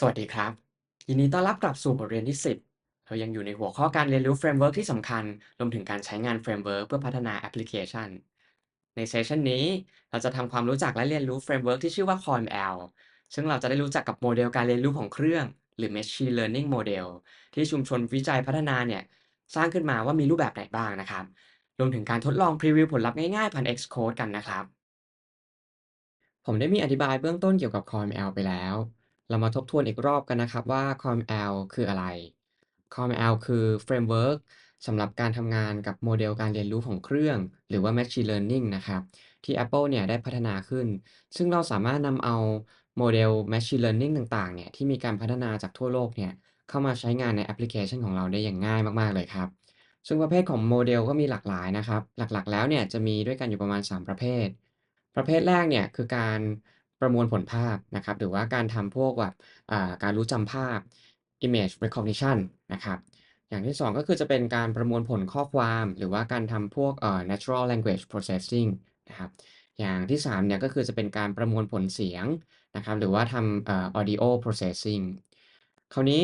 สวัสดีครับ ยินดีต้อนรับกลับสู่บทเรียนที่ 10 เรายังอยู่ในหัวข้อการเรียนรู้เฟรมเวิร์กที่สำคัญ รวมถึงการใช้งานเฟรมเวิร์กเพื่อพัฒนาแอปพลิเคชัน ในเซสชันนี้ เราจะทำความรู้จักและเรียนรู้เฟรมเวิร์กที่ชื่อว่า COML ซึ่งเราจะได้รู้จักกับโมเดลการเรียนรู้ของเครื่อง หรือ Machine Learning Model ที่ชุมชนวิจัยพัฒนาเนี่ยสร้างขึ้นมาว่ามีรูปแบบไหนบ้างนะครับ รวมถึงการทดลองพรีวิวผลลัพธ์ง่ายๆผ่าน Xcode กันนะครับ ผมได้มีอธิบายเบื้องต้นเกี่ยวกับ COML ไปแล้ว เรามาทบทวนอีกรอบกันนะครับว่า COML คืออะไร COML คือเฟรมเวิร์กสำหรับการทำงานกับโมเดลการเรียนรู้ของเครื่อง หรือว่า Machine Learning นะครับ ที่ Apple เนี่ยได้พัฒนาขึ้น ซึ่งเราสามารถนำเอาโมเดล Machine Learning ต่างๆ เนี่ยที่มีการพัฒนาจากทั่วโลกเนี่ยเข้ามาใช้งานในแอปพลิเคชันของเราได้อย่างง่ายมาก ๆ เลยครับ ซึ่งประเภทของโมเดลก็มีหลากหลายนะครับ หลักๆ แล้วเนี่ยจะมีด้วยกันอยู่ประมาณ 3 ประเภท ประเภทแรกเนี่ยคือการ ประมวลผลภาพนะครับ หรือว่าการทำพวกแบบการรู้จำภาพ image recognition นะครับอย่างที่ 2 ก็คือจะเป็นการประมวลผลข้อความหรือว่าการทำพวก natural language processing นะครับอย่างที่3เนี่ยก็คือจะเป็นการประมวลผลเสียงนะครับหรือว่าทำ audio processing คราวนี้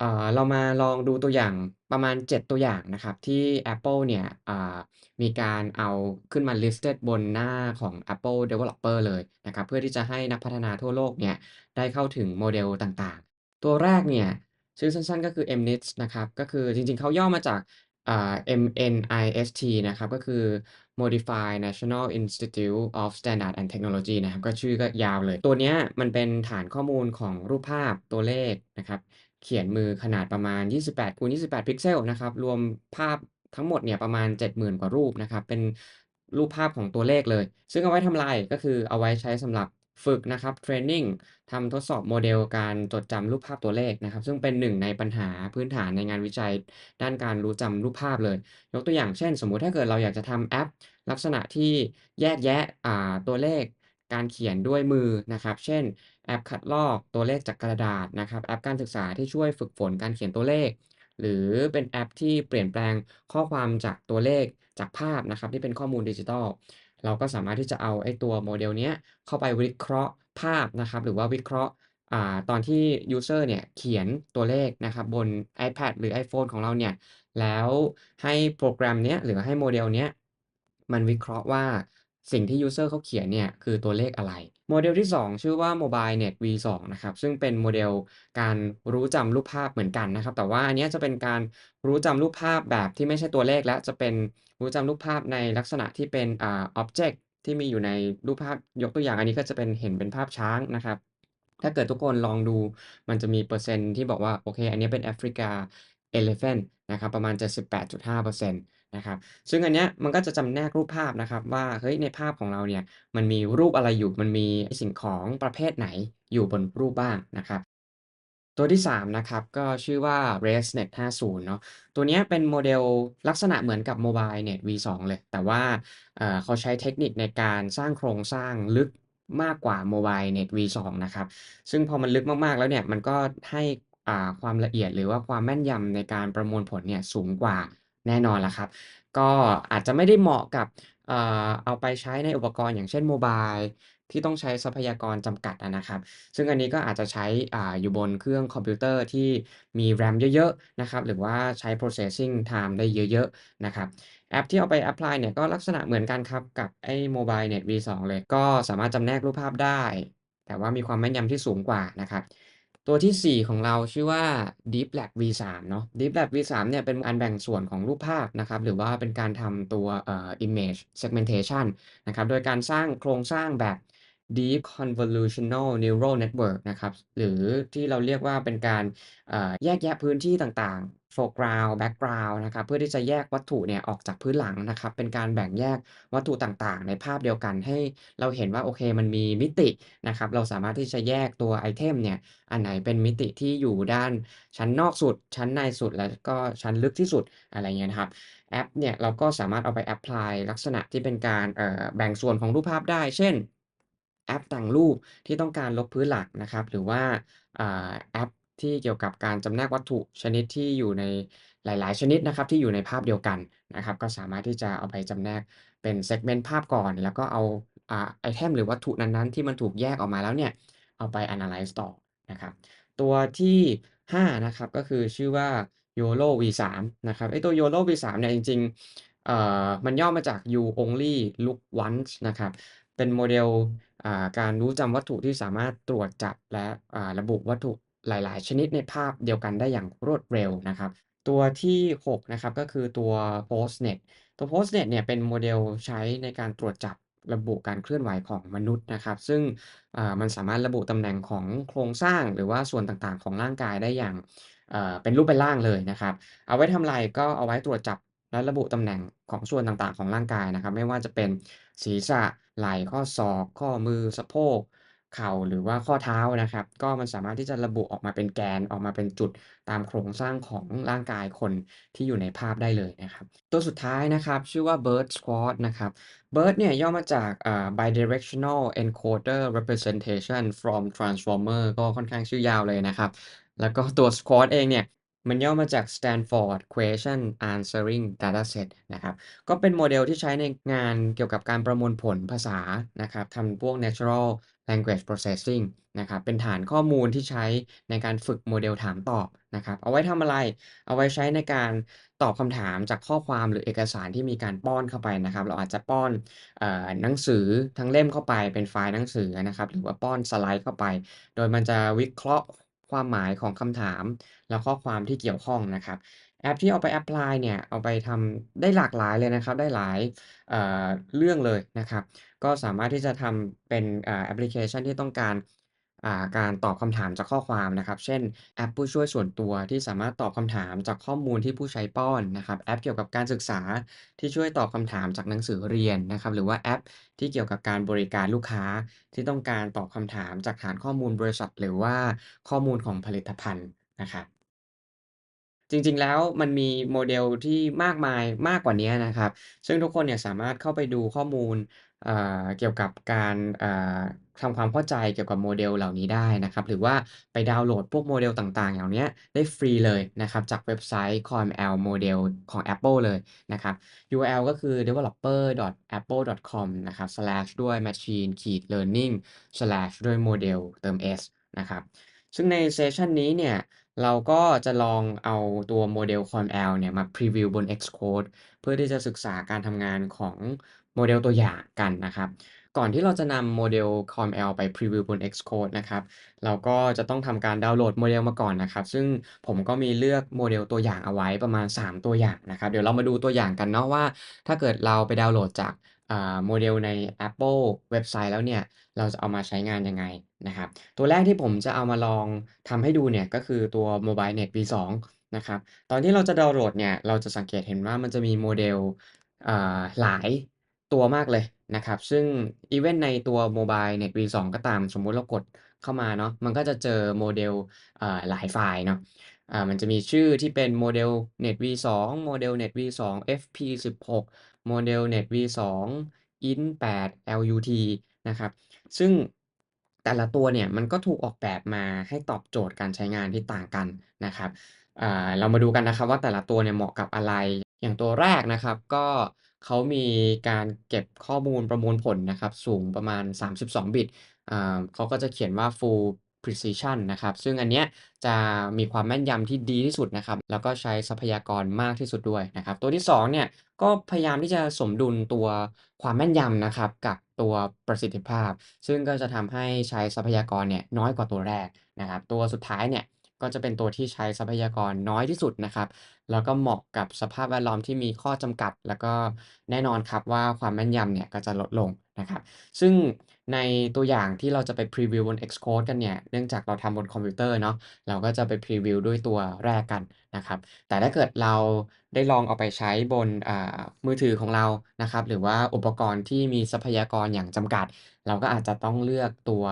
เอ่อ เรามาลองดูตัวอย่างประมาณ 7 ตัวอย่างนะครับ ที่ Apple เนี่ยอ่ามีการเอาขึ้นมา listed บนหน้าของ Apple Developer เลยนะครับ เพื่อที่จะให้นักพัฒนาทั่วโลกเนี่ยได้เข้าถึงโมเดลต่างๆ ตัวแรกเนี่ยชื่อสั้นๆก็คือ MNIST นะครับ ก็คือจริงๆ เขาย่อมาจากอ่า MNIST นะครับ ก็คือ Modified National Institute of standard and Technology นะครับ ก็ชื่อก็ยาวเลย ตัวเนี้ยมันเป็นฐานข้อมูลของรูปภาพตัวเลขนะครับ เขียนมือขนาดประมาณ 28คูณ28 พิกเซลนะครับ รวมภาพทั้งหมดเนี่ยประมาณ 70,000 กว่ารูปนะครับ เป็นรูปภาพของตัวเลขเลย ซึ่งเอาไว้ทำอะไรก็คือเอาไว้ใช้สำหรับฝึกนะครับเทรนนิ่งทำทดสอบโมเดลการจดจำรูปภาพตัวเลขนะครับ ซึ่งเป็นหนึ่งในปัญหาพื้นฐานในงานวิจัย ด้านการรู้จำรูปภาพเลย ยกตัวอย่างเช่น สมมุติถ้าเกิดเราอยากจะทำแอป ลักษณะที่แยกแยะตัวเลข การเขียนด้วยมือนะครับ เช่น แอปคัดลอกตัวเลขจากกระดาษนะครับ แอปการศึกษาที่ช่วยฝึกฝนการเขียนตัวเลข หรือเป็นแอปที่เปลี่ยนแปลงข้อความจากตัวเลขจากภาพนะครับ ที่เป็นข้อมูลดิจิทัลเราก็สามารถที่จะเอาไอ้ตัวโมเดลเนี้ยเข้าไปวิเคราะห์ภาพนะครับ หรือว่าวิเคราะห์อ่าตอนที่ยูเซอร์เนี่ยเขียนตัวเลขนะครับบน iPad หรือ iPhone ของเราเนี่ยแล้วให้โปรแกรมเนี้ยหรือให้โมเดลเนี้ยมันวิเคราะห์ว่า สิ่งที่ยูสเซอร์เขาเขียนเนี่ยคือตัวเลขอะไร โมเดลที่ 2 ชื่อว่า MobileNet V2 นะครับ ซึ่งเป็นโมเดลการรู้จำรูปภาพเหมือนกันนะครับ แต่ว่าอันนี้จะเป็นการรู้จำรูปภาพแบบที่ไม่ใช่ตัวเลขแล้วจะเป็นรู้จำรูปภาพในลักษณะที่เป็นอ่าอ็อบเจกต์ที่มีอยู่ในรูปภาพยกตัวอย่างอันนี้ก็จะเป็นเห็นเป็นภาพช้างนะครับ ถ้าเกิดทุกคนลองดูมันจะมีเปอร์เซ็นต์ที่บอกว่า โอเค อันนี้เป็นแอฟริกา Elephant นะครับ ประมาณ 78.5% นะครับ ซึ่งอันเนี้ยมันก็จะจำแนกรูปภาพนะครับว่าเฮ้ยในภาพของเราเนี่ยมันมีรูปอะไรอยู่มันมีสิ่งของประเภทไหนอยู่บนรูปบ้างนะครับตัวที่3นะครับก็ชื่อว่า ResNet 50เนาะตัวเนี้ยเป็นโมเดลลักษณะเหมือนกับ MobileNet V2 เลย แต่ว่าเเขาใช้เทคนิคในการสร้างโครงสร้างลึกมากกว่า MobileNet V2 นะครับ ซึ่งพอมันลึกมากๆแล้วเนี่ยมันก็ให้ความละเอียดหรือว่าความแม่นยำในการประมวลผลเนี่ยสูงกว่า แน่นอนแหละครับ ก็อาจจะไม่ได้เหมาะกับ เอ่อ เอาไปใช้ในอุปกรณ์ อย่างเช่น โมบาย ที่ต้องใช้ทรัพยากรจำกัดอะนะครับ ซึ่งอันนี้ก็อาจจะใช้ อ่า อยู่บนเครื่องคอมพิวเตอร์ที่มี RAM เยอะ ๆ นะครับ หรือว่าใช้ processing time ได้เยอะ ๆ นะครับ แอปที่เอาไป แอปพลาย เนี่ย ก็ลักษณะเหมือนกันครับกับไอ้ MobileNet V2 เลย ก็สามารถจำแนกรูปภาพได้ แต่ว่ามีความแม่นยำที่สูงกว่านะครับ ตัวที่ 4 ของเราชื่อว่า DeepLab V3 เนาะ DeepLab V3 เนี่ยเป็นการแบ่งส่วนของรูปภาพนะครับหรือว่าเป็นการทำตัวเอ่อ image segmentation นะครับโดยการสร้างโครงสร้างแบบ Deep Convolutional Neural Network นะครับ หรือที่เราเรียกว่าเป็นการแยกแยะพื้นที่ต่างๆ foreground background นะครับ เพื่อที่จะแยกวัตถุเนี่ยออกจากพื้นหลังนะครับ เป็นการแบ่งแยกวัตถุต่างๆ ในภาพเดียวกันให้เราเห็นว่าโอเคมันมีมิตินะครับ เราสามารถที่จะแยกตัวไอเทมเนี่ย อันไหนเป็นมิติที่อยู่ด้านชั้นนอกสุด ชั้นในสุด แล้วก็ชั้นลึกที่สุดอะไรเงี้ยนะครับแอปเนี่ยเราก็สามารถเอาไปแอปพลายลักษณะที่เป็นการแบ่งส่วนของรูปภาพได้ เช่น แอปแต่งรูปที่ต้องการลบพื้นหลักนะครับ หรือว่าแอปที่เกี่ยวกับการจำแนกวัตถุชนิดที่อยู่ในหลาย ๆ ชนิดนะครับที่อยู่ในภาพเดียวกันนะครับ ก็สามารถที่จะเอาไปจำแนกเป็น segment ภาพก่อน แล้วก็เอาไอเทมหรือวัตถุนั้น ๆ ที่มันถูกแยกออกมาแล้วเนี่ยเอาไป analyze ต่อนะครับ ตัวที่ 5 นะครับก็คือชื่อว่า YOLO V3 นะครับไอตัว YOLO V3 เนี่ยจริงๆมันย่อมาจาก You Only Look Once นะครับ เป็นโมเดลอ่าการรู้จำวัตถุที่สามารถตรวจจับและอ่าระบุวัตถุหลาย ๆ ชนิดในภาพเดียวกันได้อย่างรวดเร็วนะครับ ตัวที่ 6 นะครับก็คือตัว PostNet ตัว PostNet เนี่ยเป็นโมเดลใช้ในการตรวจจับระบุการเคลื่อนไหวของมนุษย์นะครับ ซึ่งมันสามารถระบุตำแหน่งของโครงสร้างหรือว่าส่วนต่าง ๆ ของร่างกายได้อย่างเป็นรูปเป็นร่างเลยนะครับ เอาไว้ทำอะไรก็เอาไว้ตรวจจับ และระบุตำแหน่งของส่วนต่างๆ ของร่างกายนะครับ ไม่ว่าจะเป็นศีรษะไหล่ข้อศอก ข้อมือสะโพก เข่าหรือว่าข้อเท้านะครับ ก็มันสามารถที่จะระบุออกมาเป็นแกนออกมาเป็นจุดตามโครงสร้างของร่างกายคนที่อยู่ในภาพได้เลยนะครับ ตัวสุดท้ายนะครับชื่อว่า BERT Squad นะครับ BERT เนี่ยย่อมาจากอ่า Bidirectional Encoder Representation from Transformer ก็ค่อนข้างชื่อยาวเลยนะครับแล้วก็ตัว Squad เองเนี่ย มันย่อมาจาก Stanford Question Answering Dataset นะครับ ก็เป็นโมเดลที่ใช้ในงานเกี่ยวกับการประมวลผลภาษานะครับทำพวก Natural Language Processing นะครับ เป็นฐานข้อมูลที่ใช้ในการฝึกโมเดลถามตอบนะครับ เอาไว้ทำอะไร เอาไว้ใช้ในการตอบคำถามจากข้อความหรือเอกสารที่มีการป้อนเข้าไปนะครับ เราอาจจะป้อนอหนังสือทั้งเล่มเข้าไปเป็นไฟล์หนังสือนะครับ หรือว่าป้อนสไลด์เข้าไป โดยมันจะวิเคราะห์ ความหมายของคำถาม และข้อความที่เกี่ยวข้องนะครับ แอปที่เอาไปแอปพลายเนี่ย เอาไปทำได้หลากหลายเลยนะครับ ได้หลายเเรื่องเลยนะครับ ก็สามารถที่จะทำเป็นแอปพลิเคชันที่ต้องการ อ่าการตอบคำถามจากข้อความนะครับ เช่น แอปผู้ช่วยส่วนตัวที่สามารถตอบคำถามจากข้อมูลที่ผู้ใช้ป้อนนะครับ แอปเกี่ยวกับการศึกษาที่ช่วยตอบคำถามจากหนังสือเรียนนะครับ หรือว่าแอปที่เกี่ยวกับการบริการลูกค้าที่ต้องการตอบคำถามจากฐานข้อมูลบริษัท หรือว่าข้อมูลของผลิตภัณฑ์นะครับ จริงๆ แล้วมันมีโมเดลที่มากมายมากกว่านี้นะครับ ซึ่งทุกคนเนี่ยสามารถเข้าไปดูข้อมูล อ่า เกี่ยวกับการ อ่า ทำความเข้าใจเกี่ยวกับโมเดลเหล่านี้ได้นะครับ หรือว่าไปดาวน์โหลดพวกโมเดลต่าง ๆ เหล่าเนี้ย ได้ฟรีเลยนะครับ จากเว็บไซต์ CornEll Model ของ Apple เลยนะครับ URL ก็คือ developer.apple.com นะครับสแลชด้วย machine-learning สแลชด้วย model เติม s นะครับ ซึ่งในเซสชันนี้เนี่ย เราก็จะลองเอาตัวโมเดล CornEll เนี่ย มาพรีวิวบน Xcode เพื่อที่จะศึกษาการทำงานของ โมเดลตัวอย่างกันนะครับ ก่อนที่เราจะนำโมเดล CornEll ไปพรีวิวบน Xcode นะครับ เราก็จะต้องทำการดาวน์โหลดโมเดลมาก่อนนะครับ ซึ่งผมก็มีเลือกโมเดลตัวอย่างเอาไว้ประมาณ 3 ตัวอย่างนะครับ เดี๋ยวเรามาดูตัวอย่างกันเนาะว่า ถ้าเกิดเราไปดาวน์โหลดจากโมเดลใน Apple เว็บไซต์แล้วเนี่ย เราจะเอามาใช้งานยังไงนะครับ ตัวแรกที่ผมจะเอามาลองทำให้ดูเนี่ย ก็คือตัว MobileNet V2 นะครับ ตอนที่เราจะดาวน์โหลดเนี่ย เราจะสังเกตเห็นว่ามันจะมีโมเดลหลาย ตัวมากเลยนะครับ ซึ่งอีเวนในตัว MobileNet V2 ก็ตามสมมุติเรากดเข้ามาเนาะมันก็จะเจอโมเดลหลายไฟล์เนาะมันจะมีชื่อที่เป็นโมเดล Net V2 โมเดล Net V2 FP16 โมเดล Net V2 in8 LUT นะครับ ซึ่งแต่ละตัวเนี่ยมันก็ถูกออกแบบมาให้ตอบโจทย์การใช้งานที่ต่างกันนะครับเรามาดูกันนะครับว่าแต่ละตัวเนี่ยเหมาะกับอะไร อย่างตัวแรกนะครับ ก็เขามีการเก็บข้อมูลประมวลผลนะครับ สูงประมาณ 32 บิตอ่าเขาก็จะเขียนว่า Full Precision นะครับ ซึ่งอันเนี้ยจะมีความแม่นยำที่ดีที่สุดนะครับ แล้วก็ใช้ทรัพยากรมากที่สุดด้วยนะครับ ตัวที่2เนี่ยก็พยายามที่จะสมดุลตัวความแม่นยำนะครับ กับตัวประสิทธิภาพ ซึ่งก็จะทำให้ใช้ทรัพยากรเนี่ยน้อยกว่าตัวแรกนะครับ ตัวสุดท้ายเนี่ย ก็จะเป็นตัวที่ใช้ทรัพยากรน้อยที่สุดนะครับ แล้วก็เหมาะกับสภาพแวดล้อมที่มีข้อจำกัด แล้วก็แน่นอนครับว่าความแม่นยำเนี่ยก็จะลดลงนะครับ ซึ่งในตัวอย่างที่เราจะไปพรีวิวบน Xcode กันเนี่ย เนื่องจากเราทำบนคอมพิวเตอร์เนาะ เราก็จะไปพรีวิวด้วยตัวแรกกันนะครับ แต่ถ้าเกิดเราได้ลองเอาไปใช้บนอ่ามือถือของเรานะครับ หรือว่าอุปกรณ์ที่มีทรัพยากรอย่างจำกัด เราก็อาจจะต้องเลือกตัว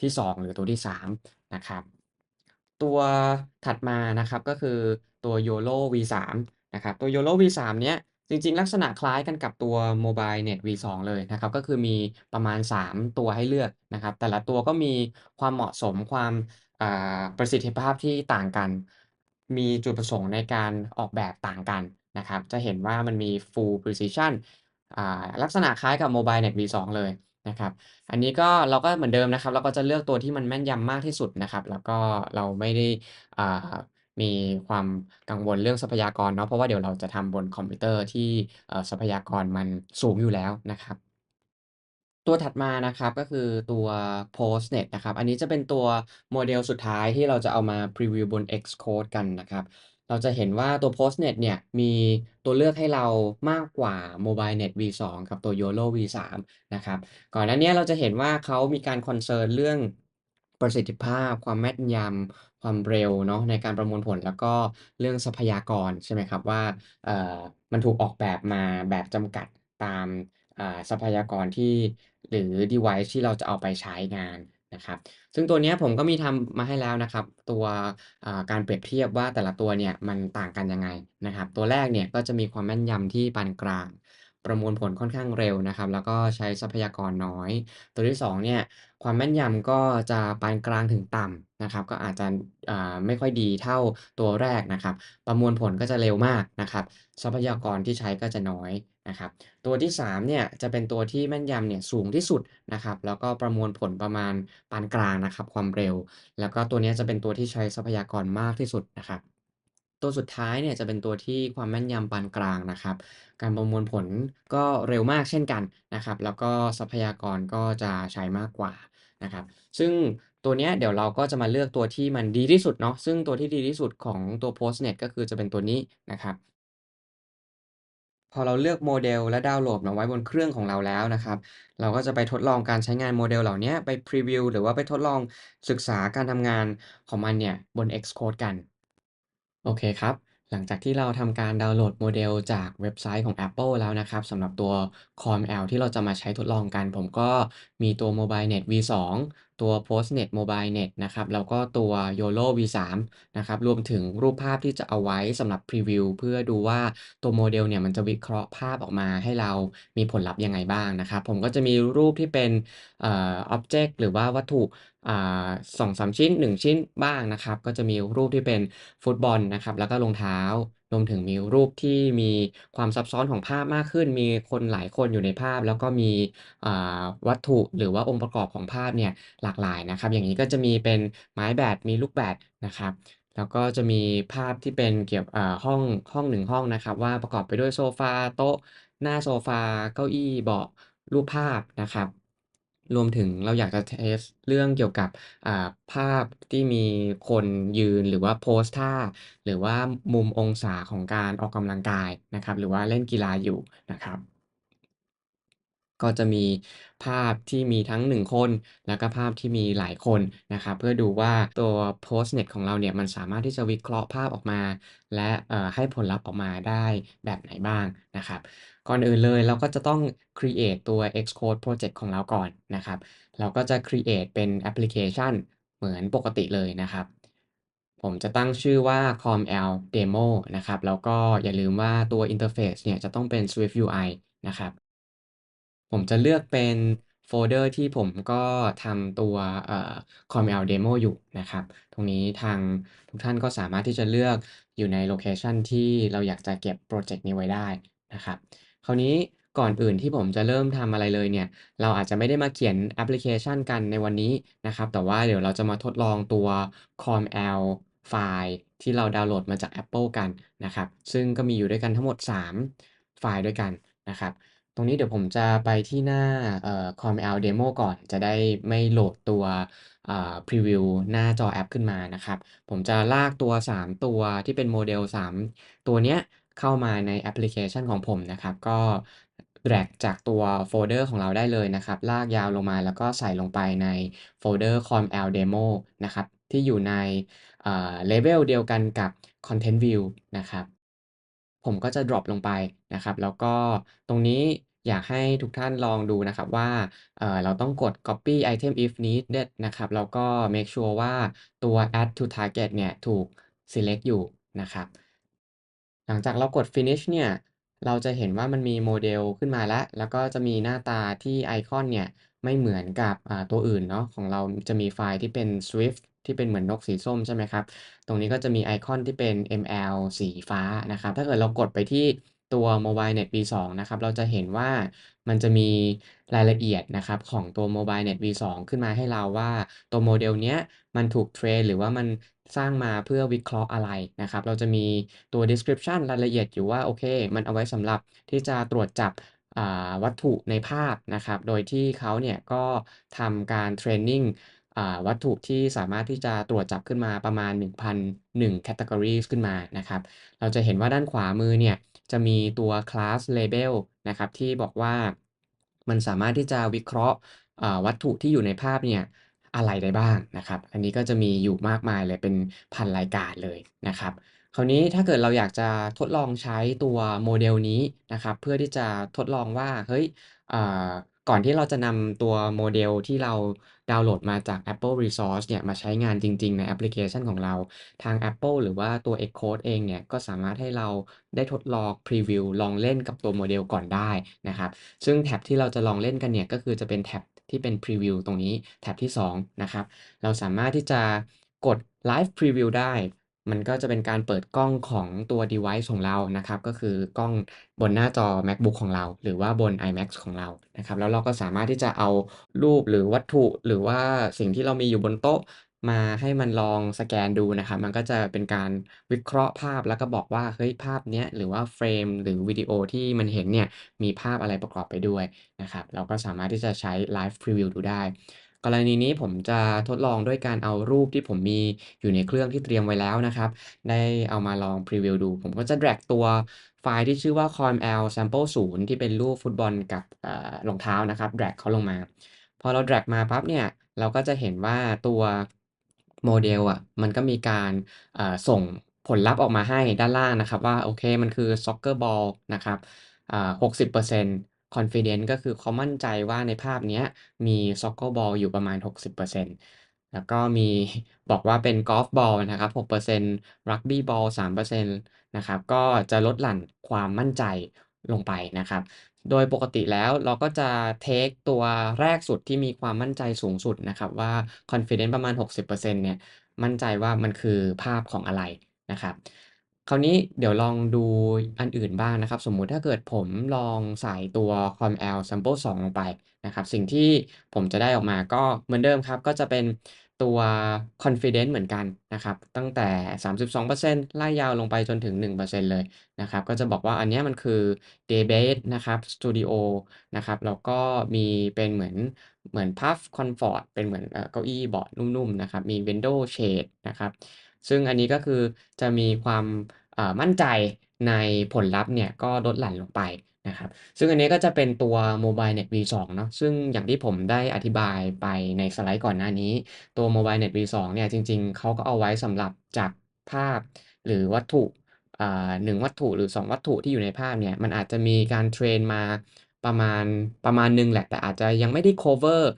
ที่ 2 หรือตัวที่3นะครับ ตัวถัดมานะครับก็คือตัว YOLO V3 นะครับตัว YOLO V3 เนี้ยจริงๆ ลักษณะคล้ายกันกับตัว MobileNet V2 เลยนะครับก็คือมีประมาณ 3 ตัวให้เลือกนะครับ แต่ละตัวก็มีความเหมาะสมความประสิทธิภาพที่ต่างกัน มีจุดประสงค์ในการออกแบบต่างกันนะครับ จะเห็นว่ามันมี Full Precision ลักษณะคล้ายกับ MobileNet V2 เลย นะครับ อันนี้ก็เราก็เหมือนเดิมนะครับ เราก็จะเลือกตัวที่มันแม่นยำมากที่สุดนะครับ แล้วก็เราไม่ได้อ่ามีความกังวลเรื่องทรัพยากรเนาะ เพราะว่าเดี๋ยวเราจะทำบนคอมพิวเตอร์ที่เอ่อทรัพยากรมันสูงอยู่แล้วนะครับ ตัวถัดมานะครับก็คือตัว Postnet นะครับ อันนี้จะเป็นตัว model สุดท้ายที่เราจะเอามาพรีวิวบน Xcode กันนะครับ เราจะเห็นว่าตัว Postnet เนี่ยมีตัวเลือกให้เรามากกว่า MobileNet V2 กับตัว YOLO V3 นะครับ ก่อนหน้านี้เราจะเห็นว่าเขามีการ concern เรื่องประสิทธิภาพ ความแม่นยำความเร็วเนาะในการประมวลผลแล้วก็เรื่องทรัพยากรใช่ไหมครับว่าเอ่อมันถูกออกแบบมาแบบจำกัดตามทรัพยากรที่หรือดีไวซ์ที่เราจะเอาไปใช้งาน นะครับ ซึ่งตัวนี้ผมก็มีทำมาให้แล้วนะครับ ตัวการเปรียบเทียบว่าแต่ละตัวเนี่ยมันต่างกันยังไงนะครับ ตัวแรกเนี่ยก็จะมีความแม่นยำที่ปานกลาง ประมวลผลค่อนข้างเร็วนะครับ แล้วก็ใช้ทรัพยากรน้อย ตัวที่2เนี่ยความแม่นยำก็จะปานกลางถึงต่ำนะครับ ก็อาจจะไม่ค่อยดีเท่าตัวแรกนะครับ ประมวลผลก็จะเร็วมากนะครับ ทรัพยากรที่ใช้ก็จะน้อยนะครับ ตัวที่3เนี่ยจะเป็นตัวที่แม่นยำเนี่ยสูงที่สุดนะครับ แล้วก็ประมวลผลประมาณปานกลางนะครับ ความเร็ว แล้วก็ตัวนี้จะเป็นตัวที่ใช้ทรัพยากรมากที่สุดนะครับ ตัวสุดท้ายเนี่ยจะเป็นตัวที่ความแม่นยำปานกลางนะครับ การประมวลผลก็เร็วมากเช่นกันนะครับ แล้วก็ทรัพยากรก็จะใช้มากกว่านะครับ ซึ่งตัวเนี้ยเดี๋ยวเราก็จะมาเลือกตัวที่มันดีที่สุดเนาะซึ่งตัวที่ดีที่สุดของตัว Postnet ก็คือจะเป็นตัวนี้นะครับพอเราเลือก model และดาวน์โหลดมาไว้บนเครื่องของเราแล้วนะครับ เราก็จะไปทดลองการใช้งาน model เหล่านี้ไปพรีวิวหรือว่าไปทดลองศึกษาการทำงานของมันเนี่ยบน Xcode กัน โอเคครับ หลังจากที่เราทำการดาวน์โหลดโมเดลจากเว็บไซต์ของ Apple แล้วนะครับสำหรับตัว COML ที่เราจะมาใช้ทดลองกัน ผมก็มีตัว MobileNet V2 ตัว Postnet MobileNet นะครับแล้วก็ตัว YOLO V3 นะครับรวมถึงรูปภาพที่จะเอาไว้สำหรับพรีวิวเพื่อดูว่าตัว model เนี่ยมันจะวิเคราะห์ภาพออกมาให้เรามีผลลัพธ์ยังไงบ้างนะครับ ผมก็จะมีรูปที่เป็นเอ่อบเจกต์หรือว่าวัตถุสอ่า2-3ชิ้น 1 ชิ้นบ้างนะครับ ก็จะมีรูปที่เป็นฟุตบอลนะครับแล้วก็รองเท้า วมถึงมีรูปที่มีความซับซ้อนของภาพมากขึ้น มีคนหลายคนอยู่ในภาพ แล้วก็มีอ่าวัตถุหรือว่าองค์ประกอบของภาพเนี่ยหลากหลายนะครับ อย่างงี้ก็จะมีเป็นไม้แบดมีลูกแบดนะครับแล้วก็จะมีภาพที่เป็นเกี่ยวอ่าห้องห้องห้องนะครับ ว่าประกอบไปด้วยโซฟาโต๊ะ หน้าโซฟาเก้าอี้เบาะรูปภาพนะครับ รวมถึงเราอยากจะเทสเรื่องเกี่ยวกับอ่าภาพที่มีคนยืนหรือว่าโพสท่า หรือว่ามุมองศาของการออกกำลังกายนะครับ หรือว่าเล่นกีฬาอยู่นะครับ ก็จะมีภาพที่มีทั้ง 1 คน แล้วก็ภาพที่มีหลายคนนะครับ เพื่อดูว่าตัว Postnet ของเราเนี่ยมันสามารถที่จะวิเคราะห์ภาพออกมา และให้ผลลัพธ์ออกมาได้แบบไหนบ้างนะครับ ก่อนอื่นเลยเราก็จะต้องครีเอตตัว Xcode พรอเจกต์ของเราก่อนนะครับ เราก็จะครีเอตเป็นแอปพลิเคชันเหมือนปกติเลยนะครับ ผมจะตั้งชื่อว่า COML Demo นะครับ แล้วก็อย่าลืมว่าตัวอินเทอร์เฟซเนี่ยจะต้องเป็น SwiftUI นะครับ ผมจะเลือกเป็นโฟลเดอร์ที่ผมก็ทำตัว COML Demo อยู่นะครับ ตรงนี้ทางทุกท่านก็สามารถที่จะเลือกอยู่ในโลเคชันที่เราอยากจะเก็บพรเจกต์นี้ไว้ได้นะครับ คราวนี้ก่อนอื่นที่ผมจะเริ่มทำอะไรเลยเนี่ย เราอาจจะไม่ได้มาเขียนแอปพลิเคชันกันในวันนี้นะครับ แต่ว่าเดี๋ยวเราจะมาทดลองตัว COML ไฟล์ที่เราดาวน์โหลดมาจาก Apple กันนะครับ ซึ่งก็มีอยู่ด้วยกันทั้งหมด 3 ไฟล์ด้วยกันนะครับ ตรงนี้เดี๋ยวผมจะไปที่หน้าเอ่อ COML Demo ก่อน จะได้ไม่โหลดตัวอ่าพรีวิวหน้าจอแอปขึ้นมานะครับ ผมจะลากตัว 3 ตัวที่เป็น model 3ตัวเนี้ย เข้ามาในแอปพลิเคชันของผมนะครับ ก็ drag จากตัวโฟลเดอร์ของเราได้เลยนะครับ ลากยาวลงมาแล้วก็ใส่ลงไปในโฟลเดอร์ COML Demo นะครับ ที่อยู่ในอ่า level เดียวกันกับ Content View นะครับ ผมก็จะดร็อปลงไปนะครับ แล้วก็ตรงนี้อยากให้ทุกท่านลองดูนะครับว่าเเราต้องกด Copy Item if needed นะครับ แล้วก็เมกชัวร์ว่าตัว Add to Target เนี่ยถูก select อยู่นะครับ หลังจากเรากด Finish เนี่ย เราจะเห็นว่ามันมี model ขึ้นมาแล้ว แล้วก็จะมีหน้าตาที่ไอคอนเนี่ยไม่เหมือนกับตัวอื่นเนาะของเราจะมีไฟล์ที่เป็น Swift ที่เป็นเหมือนนกสีส้มใช่ไหมครับ ตรงนี้ก็จะมีไอคอนที่เป็น ML สีฟ้านะครับ ถ้าเกิดเรากดไปที่ตัว MobileNet V2 นะครับ เราจะเห็นว่ามันจะมีรายละเอียดนะครับของตัว MobileNet V2 ขึ้นมาให้เราว่าตัวโมเดลเนี้ยมันถูกเทรนหรือว่ามัน สร้างมาเพื่อวิเคราะห์อะไรนะครับ เราจะมีตัว description รายละเอียดอยู่ว่าโอเค มันเอาไว้สำหรับที่จะตรวจจับวัตถุในภาพนะครับ โดยที่เขาเนี่ยก็ทำการเทรนนิงอ่าวัตถุที่สามารถที่จะตรวจจับขึ้นมาประมาณ 1,001 categories ขึ้นมานะครับ เราจะเห็นว่าด้านขวามือเนี่ยจะมีตัว class label นะครับที่บอกว่ามันสามารถที่จะวิเคราะห์วัตถุที่อยู่ในภาพเนี่ย อะไรได้บ้างนะครับ อันนี้ก็จะมีอยู่มากมายเลยเป็นพันรายการเลยนะครับ คราวนี้ถ้าเกิดเราอยากจะทดลองใช้ตัวโมเดลนี้นะครับ เพื่อที่จะทดลองว่าเฮ้ยก่อนที่เราจะนำตัวโมเดลที่เราดาวน์โหลดมาจาก Apple Resource เนี่ยมาใช้งานจริง ๆ ในแอปพลิเคชันของเรา ทาง Apple หรือว่าตัว Xcode เองเนี่ยก็สามารถให้เราได้ทดลองพรีวิวลองเล่นกับตัวโมเดลก่อนได้นะครับ ซึ่งแท็บที่เราจะลองเล่นกันเนี่ยก็คือจะเป็นแท็บ ที่เป็นพรีวิวตรงนี้แท็บที่ 2 นะครับ เราสามารถที่จะกด Live Preview ได้ มันก็จะเป็นการเปิดกล้องของตัว device ของเรานะครับ ก็คือกล้องบนหน้าจอ MacBook ของเรา หรือว่าบน iMac ของเรานะครับ แล้วเราก็สามารถที่จะเอารูปหรือวัตถุ หรือว่าสิ่งที่เรามีอยู่บนโต๊ะ มาให้มันลองสแกนดูนะครับ มันก็จะเป็นการวิเคราะห์ภาพแล้วก็บอกว่า เฮ้ย ภาพเนี้ยหรือว่าเฟรมหรือวิดีโอที่มันเห็นเนี่ย มีภาพอะไรประกอบไปด้วยนะครับ เราก็สามารถที่จะใช้ Live Preview ดูได้ กรณีนี้ผมจะทดลองด้วยการเอารูปที่ผมมีอยู่ในเครื่องที่เตรียมไว้แล้วนะครับ ได้เอามาลองพรีวิวดู ผมก็จะ drag ตัวไฟล์ที่ชื่อว่า COML sample 0ที่เป็นรูปฟุตบอลกับรองเท้านะครับ drag เขาลงมา พอเรา drag มาปั๊บเนี่ย เราก็จะเห็นว่าตัว โมเดลอะมันก็มีการส่งผลลัพธ์ออกมาให้ด้านล่างนะครับ ว่าโอเคมันคือ Soccer Ball นะครับหกสิบเปอ่า60% Confidence ก็คือเขามั่นใจว่าในภาพนี้มี Soccer Ball อลอยู่ประมาณ 60%แล้วก็มีบอกว่าเป็นกอล์ฟบอลนะครับ6% Rugby Ball 3%นะครับ ก็จะลดหลั่นความมั่นใจลงไปนะครับ โดยปกติแล้วเราก็จะเทกตัวแรกสุดที่มีความมั่นใจสูงสุดนะครับว่า Confidence ประมาณ 60%เนี่ยมั่นใจว่ามันคือภาพของอะไรนะครับคราวนี้เดี๋ยวลองดูอันอื่นบ้างนะครับ สมมุติถ้าเกิดผมลองใส่ตัว COML sample 2 ลงไปนะครับ สิ่งที่ผมจะได้ออกมาก็เหมือนเดิมครับ ก็จะเป็น ตัว Confidence เหมือนกันนะครับ ตั้งแต่ 32%ไล่ยาวลงไปจนถึง 1%เลยนะครับ ก็จะบอกว่าอันนี้มันคือ Daybase นะครับ Studio นะครับ แล้วก็มีเป็นเหมือนเหมือน Puff Comfort เป็นเหมือนเออเก้าอี้เบาะนุ่มๆนะครับ มี Window Shade นะครับ ซึ่งอันนี้ก็คือจะมีความมั่นใจในผลลัพธ์เนี่ยก็ลดหลั่นลงไป นะครับ ซึ่งอันนี้ก็จะเป็นตัว MobileNet V2 เนาะซึ่งอย่างที่ผมได้อธิบายไปในสไลด์ก่อนหน้านี้ ตัว MobileNet V2 เนี่ยจริงๆ เขาก็เอาไว้สำหรับจับภาพหรือวัตถุอ่า1วัตถุหรือ 2 วัตถุที่อยู่ในภาพเนี่ยมันอาจจะมีการเทรนมาประมาณประมาณหนึ่งแหละ แต่อาจจะยังไม่ได้คัฟเวอร์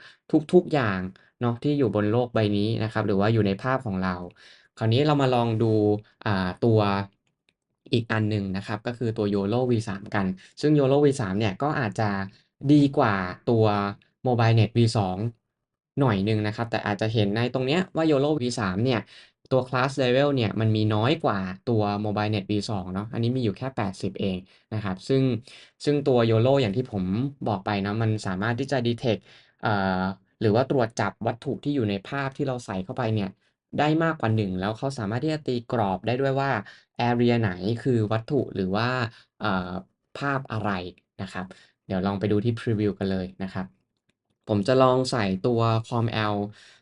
ทุกๆอย่างเนาะที่อยู่บนโลกใบนี้นะครับ หรือว่าอยู่ในภาพของเรา คราวนี้เรามาลองดูตัว อีกอันหนึ่งนะครับ ก็คือตัว YOLO V3 กัน ซึ่ง YOLO V3 เนี่ยก็อาจจะดีกว่าตัว MobileNet V2 หน่อยหนึ่งนะครับ แต่อาจจะเห็นในตรงเนี้ยว่า YOLO V3 เนี่ยตัว class level เนี่ยมันมีน้อยกว่าตัว MobileNet V2 เนาะอันนี้มีอยู่แค่ 80 เองนะครับ ซึ่งซึ่งตัว YOLO อย่างที่ผมบอกไปนะมันสามารถที่จะดีเทกต์อ่าหรือว่าตรวจจับวัตถุที่อยู่ในภาพที่เราใส่เข้าไปเนี่ย ได้มากกว่า 1 แล้วเขาสามารถที่จะตีกรอบได้ด้วยว่าแอเรียไหนคือวัตถุหรือว่าอ่าภาพอะไรนะครับ เดี๋ยวลองไปดูที่พรีวิวกันเลยนะครับ ผมจะลองใส่ตัว COML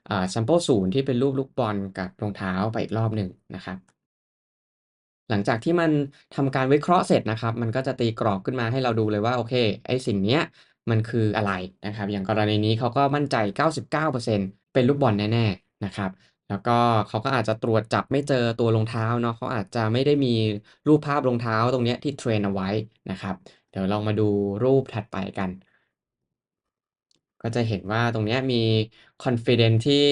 อ่า sample 0 ที่เป็นรูปลูกบอลกับรองเท้าไปอีกรอบหนึ่งนะครับ หลังจากที่มันทำการวิเคราะห์เสร็จนะครับ มันก็จะตีกรอบขึ้นมาให้เราดูเลยว่าโอเคไอ้สิ่งเนี้ยมันคืออะไรนะครับ อย่างกรณีนี้เขาก็มั่นใจ 99%เป็นลูกบอลแน่ๆนะครับ แล้วก็เขาก็อาจจะตรวจจับไม่เจอตัวรองเท้าเนาะเขาอาจจะไม่ได้มีรูปภาพรองเท้าตรงเนี้ยที่เทรนเอาไว้นะครับ เดี๋ยวลองมาดูรูปถัดไปกัน ก็จะเห็นว่าตรงเนี้ยมี Confidence ที่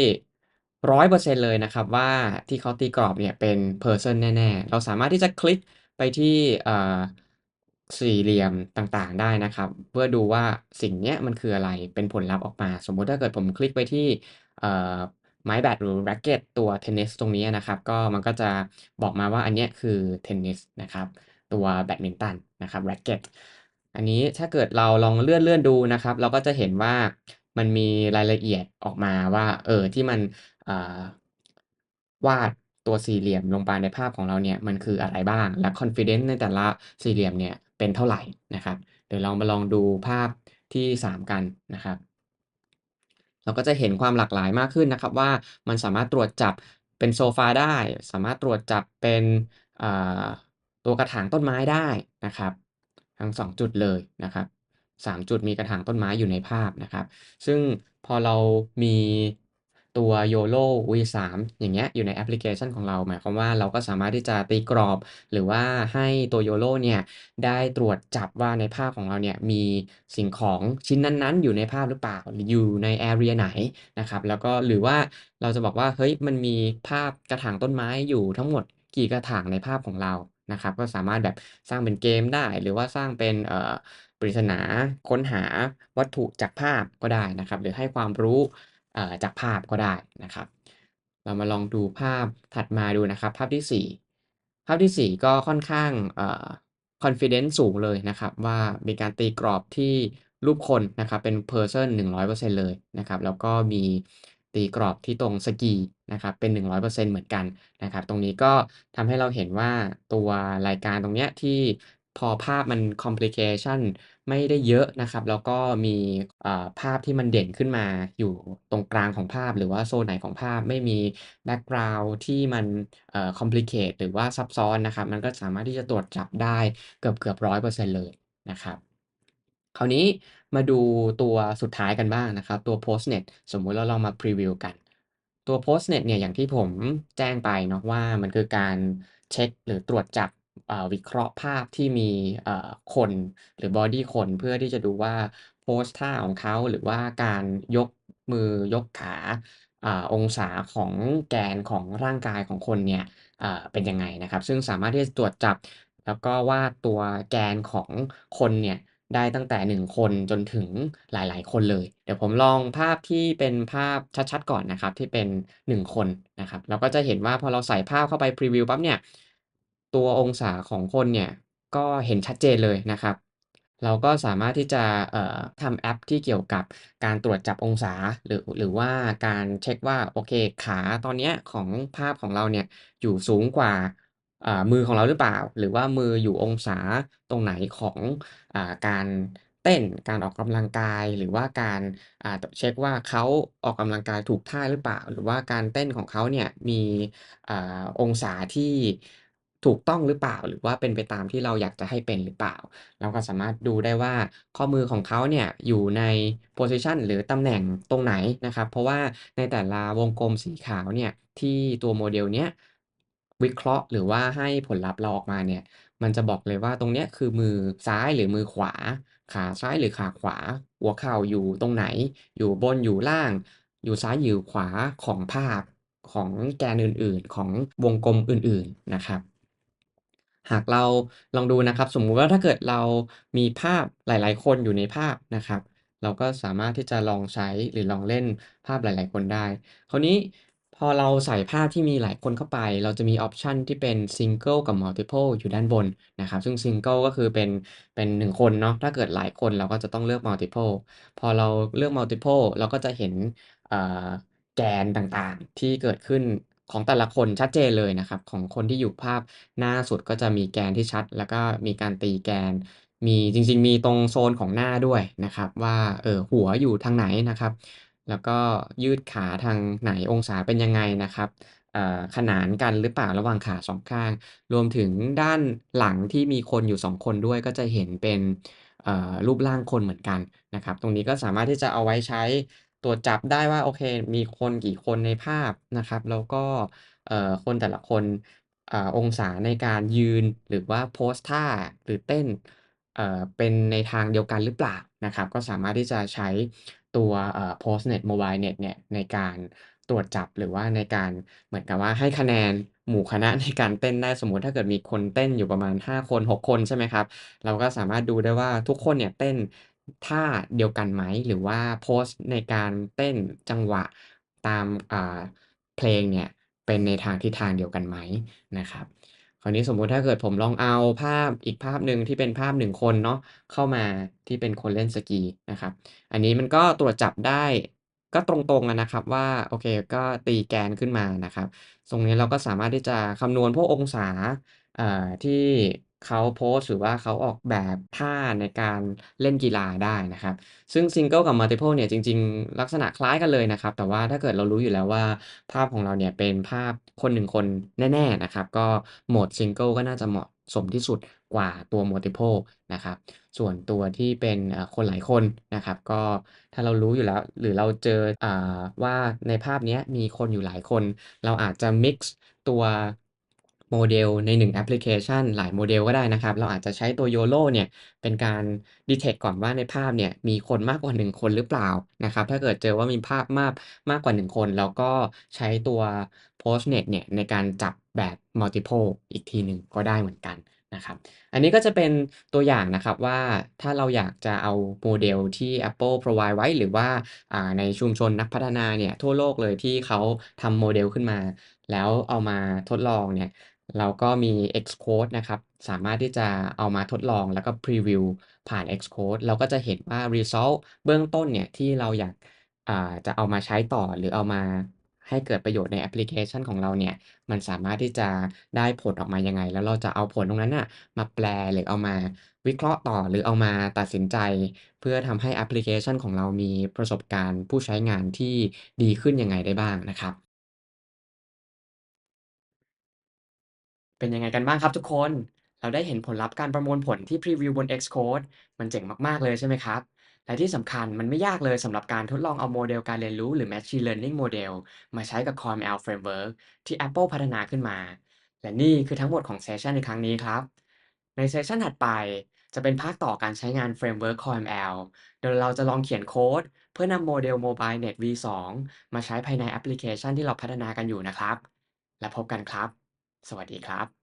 100%เปอร์เซ็นต์เลยนะครับ ว่าที่เขาตีกรอบเนี่ยเป็น person แน่ ๆ เราสามารถที่จะคลิกไปที่สี่เหลี่ยมต่างๆได้นะครับ เพื่อดูว่าสิ่งเนี้ยมันคืออะไรเป็นผลลัพธ์ออกมา สมมุติถ้าเกิดผมคลิกไปที่ ไม้แบดหรือแร็กเกตตัวเทนนิสตรงนี้นะครับ ก็มันก็จะบอกมาว่าอันนี้คือเทนนิสนะครับ ตัวแบดมินตันนะครับ racket อันนี้ถ้าเกิดเราลองเลื่อนๆดูนะครับ เราก็จะเห็นว่ามันมีรายละเอียดออกมาว่า เออที่มันวาดตัวสี่เหลี่ยมลงไปในภาพของเราเนี่ยมันคืออะไรบ้าง และ confidence ในแต่ละสี่เหลี่ยมเนี่ยเป็นเท่าไหร่นะครับ เดี๋ยวเรามาลองดูภาพที่ 3 กันนะครับ เราก็จะเห็นความหลากหลายมากขึ้นนะครับว่ามันสามารถตรวจจับเป็นโซฟาได้ สามารถตรวจจับเป็นตัวกระถางต้นไม้ได้นะครับ ทั้ง 2 จุดเลยนะครับ 3 จุดมีกระถางต้นไม้อยู่ในภาพนะครับ ซึ่งพอเรามี ตัว YOLO V3 อย่างเงี้ยอยู่ในแอปพลิเคชันของเรา หมายความว่าเราก็สามารถที่จะตีกรอบ หรือว่าให้ตัว YOLO เนี่ยได้ตรวจจับว่าในภาพของเราเนี่ยมีสิ่งของชิ้นนั้นๆ อยู่ในภาพหรือเปล่าอยู่ในเอเรียไหนนะครับแล้วก็หรือว่าเราจะบอกว่าเฮ้ยมันมีภาพกระถางต้นไม้อยู่ทั้งหมดกี่กระถางในภาพของเรานะครับก็สามารถแบบสร้างเป็นเกมได้ หรือว่าสร้างเป็นเอ่อปริศนาค้นหาวัตถุจากภาพก็ได้นะครับ หรือให้ความรู้ จากภาพก็ได้นะครับ เรามาลองดูภาพถัดมาดูนะครับ ภาพที่ 4 ภาพที่ 4 ก็ค่อนข้างเอ่อ confidence สูงเลยนะครับ ว่ามีการตีกรอบที่รูปคนนะครับ เป็น person 100%เลยนะครับ แล้วก็มีตีกรอบที่ตรงสกีนะครับเป็น 100%เหมือนกันนะครับ ตรงนี้ก็ทำให้เราเห็นว่าตัวรายการตรงเนี้ยที่ พอภาพมัน complication ไม่ได้เยอะนะครับ แล้วก็มีภาพที่มันเด่นขึ้นมาอยู่ตรงกลางของภาพ หรือว่าโซนไหนของภาพไม่มีแบ็กกราวนด์ที่มันเอ่อ complicate หรือว่าซับซ้อนนะครับ มันก็สามารถที่จะตรวจจับได้เกือบๆ100%เปอร์เซ็นต์เลยนะครับ คราวนี้มาดูตัวสุดท้ายกันบ้างนะครับ ตัว Postnet สมมุติเราลองมาพรีวิวกัน ตัว Postnet เนี่ยอย่างที่ผมแจ้งไปเนาะว่ามันคือการเช็กหรือตรวจจับ วิเคราะห์ภาพที่มีคนหรือบอดี้คนเพื่อที่จะดูว่าโพสท่าของเขาหรือว่าการยกมือยกขาอองศาของแกนของร่างกายของคนเนี่ยเป็นยังไงนะครับ ซึ่งสามารถที่จะตรวจจับ แล้วก็วาดตัวแกนของคนเนี่ยได้ตั้งแต่ 1 คนจนถึงหลาย ๆ คนเลย เดี๋ยวผมลองภาพที่เป็นภาพชัด ๆ ก่อนนะครับที่เป็น 1 คนนะครับ เราก็จะเห็นว่าพอเราใส่ภาพเข้าไปพรีวิวปั๊บเนี่ย ตัวองศาของคนเนี่ยก็เห็นชัดเจนเลยนะครับ เราก็สามารถที่จะทำแอปที่เกี่ยวกับการตรวจจับองศาหรือหรือว่าการเช็กว่าโอเคขาตอนนี้ของภาพของเราเนี่ยอยู่สูงกว่ามือของเราหรือเปล่า หรือว่ามืออยู่องศาตรงไหนของอการเต้นการออกกำลังกายหรือว่าการาเช็กว่าเขาออกกำลังกายถูกท่าหรือเปล่า หรือว่าการเต้นของเขาเนี่ยมีอองศาที่ ถูกต้องหรือเปล่า หรือว่าเป็นไปตามที่เราอยากจะให้เป็นหรือเปล่า เราก็สามารถดูได้ว่าข้อมือของเขาเนี่ยอยู่ในโพซิชันหรือตำแหน่งตรงไหนนะครับ เพราะว่าในแต่ละวงกลมสีขาวเนี่ยที่ตัวโมเดลเนี้ยวิเคราะห์หรือว่าให้ผลลัพธ์เราออกมาเนี่ย มันจะบอกเลยว่าตรงเนี้ยคือมือซ้ายหรือมือขวา ขาซ้ายหรือขาขวา หัวเข่าอยู่ตรงไหน อยู่บนอยู่ล่าง อยู่ซ้ายอยู่ขวาของภาพของแกนอื่นๆ ของวงกลมอื่นๆนะครับ หากเราลองดูนะครับ สมมุติว่าถ้าเกิดเรามีภาพหลาย ๆ คนอยู่ในภาพนะครับ เราก็สามารถที่จะลองใช้หรือลองเล่นภาพหลาย ๆ คนได้ คราวนี้พอเราใส่ภาพที่มีหลายคนเข้าไป เราจะมีออปชันที่เป็น Single กับ Multiple อยู่ด้านบนนะครับ ซึ่ง Single ก็คือเป็นเป็น 1 คนเนาะ ถ้าเกิดหลายคนเราก็จะต้องเลือก Multiple พอเราเลือก Multiple เราก็จะเห็นแกนต่างๆ ที่เกิดขึ้น ของแต่ละคนชัดเจนเลยนะครับ ของคนที่อยู่ภาพหน้าสุดก็จะมีแกนที่ชัด แล้วก็มีการตีแกน มีจริง ๆ มีตรงโซนของหน้าด้วยนะครับ ว่าเออหัวอยู่ทางไหนนะครับ แล้วก็ยืดขาทางไหนองศาเป็นยังไงนะครับอ่าขนานกันหรือเปล่าระหว่างขา2ข้าง รวมถึงด้านหลังที่มีคนอยู่2คนด้วยก็จะเห็นเป็นเอ่อรูปร่างคนเหมือนกันนะครับ ตรงนี้ก็สามารถที่จะเอาไว้ใช้ ตรวจจับได้ว่าโอเค มีคนกี่คนในภาพนะครับ แล้วก็คนแต่ละคนอองศาในการยืนหรือว่าโพสท่าหรือเต้นเเป็นในทางเดียวกันหรือเปล่านะครับ ก็สามารถที่จะใช้ตัว Postnet Mobile Net เนี่ยในการตรวจจับหรือว่าในการเหมือนกับว่าให้คะแนนหมู่คณะในการเต้นได้สมมุติถ้าเกิดมีคนเต้นอยู่ประมาณ 5 คน 6 คนใช่ไหมครับ เราก็สามารถดูได้ว่าทุกคนเนี่ยเต้น ท่าเดียวกันไหม หรือว่าโพสในการเต้นจังหวะตามอ่าเพลงเนี่ยเป็นในทางทิศทางเดียวกันไหมนะครับ คราวนี้สมมุติถ้าเกิดผมลองเอาภาพอีกภาพหนึ่งที่เป็นภาพ1คนเนาะเข้ามาที่เป็นคนเล่นสกีนะครับ อันนี้มันก็ตรวจจับได้ก็ตรงๆนะครับว่าโอเคก็ตีแกนขึ้นมานะครับ ตรงนี้เราก็สามารถที่จะคำนวณพวกองศาที่ เขาโพสหรือว่าเขาออกแบบท่าในการเล่นกีฬาได้นะครับ ซึ่ง Single กับ Multiple เนี่ยจริง ๆ ลักษณะคล้ายกันเลยนะครับ แต่ว่าถ้าเกิดเรารู้อยู่แล้วว่าภาพของเราเนี่ยเป็นภาพคน1คนแน่ ๆ นะครับ ก็โหมด Single ก็น่าจะเหมาะสมที่สุดกว่าตัว Multiple นะครับ ส่วนตัวที่เป็นคนหลายคนนะครับ ก็ถ้าเรารู้อยู่แล้ว หรือเราเจออว่าในภาพนี้มีคนอยู่หลายคน เราอาจจะ mix ตัว โมเดลใน 1 แอปพลิเคชัน หลายโมเดลก็ได้นะครับ เราอาจจะใช้ตัว YOLO เนี่ยเป็นการดีเทกก่อนว่าในภาพเนี่ยมีคนมากกว่า 1 คนหรือเปล่านะครับ ถ้าเกิดเจอว่ามีภาพมากมากกว่า 1 คน เราก็ใช้ตัว Postnet เนี่ยในการจับแบบ Multiple อีกทีหนึ่งก็ได้เหมือนกันนะครับ อันนี้ก็จะเป็นตัวอย่างนะครับว่าถ้าเราอยากจะเอาโมเดลที่ Apple provide ไว้ หรือว่าอ่าในชุมชนนักพัฒนาเนี่ยทั่วโลกเลยที่เขาทำโมเดลขึ้นมา แล้วเอามาทดลองเนี่ย เราก็มี Xcode นะครับ สามารถที่จะเอามาทดลองแล้วก็พรีวิวผ่าน Xcode เราก็จะเห็นว่า Result เบื้องต้นเนี่ยที่เราอยากาจะเอามาใช้ต่อหรือเอามาให้เกิดประโยชน์ในแอปพลิเคชันของเราเนี่ย มันสามารถที่จะได้ผลออกมายังไง แล้วเราจะเอาผลตรงนั้นน่ะมาแปลหรือเอามาวิเคราะห์ต่อหรือเอามาตัดสินใจ เพื่อทำให้แอปพลิเคชันของเรามีประสบการณ์ผู้ใช้งานที่ดีขึ้นยังไงได้บ้างนะครับ เป็นยังไงกันบ้างครับทุกคน เราได้เห็นผลลัพธ์การประมวลผลที่พรีวิวบน Xcode มันเจ๋งมาก ๆ เลยใช่ไหมครับ และที่สำคัญมันไม่ยากเลยสำหรับการทดลองเอาโมเดลการเรียนรู้หรือ Machine Learning Model มาใช้กับ CoreML Framework ที่ Apple พัฒนาขึ้นมา และนี่คือทั้งหมดของเซสชันในครั้งนี้ครับ ในเซสชันถัดไปจะเป็นภาคต่อการใช้งาน Framework CoreML โดยเราจะลองเขียนโค้ดเพื่อนำโมเดล MobileNet V2 มาใช้ภายในแอปพลิเคชันที่เราพัฒนากันอยู่นะครับ และพบกันครับ สวัสดีครับ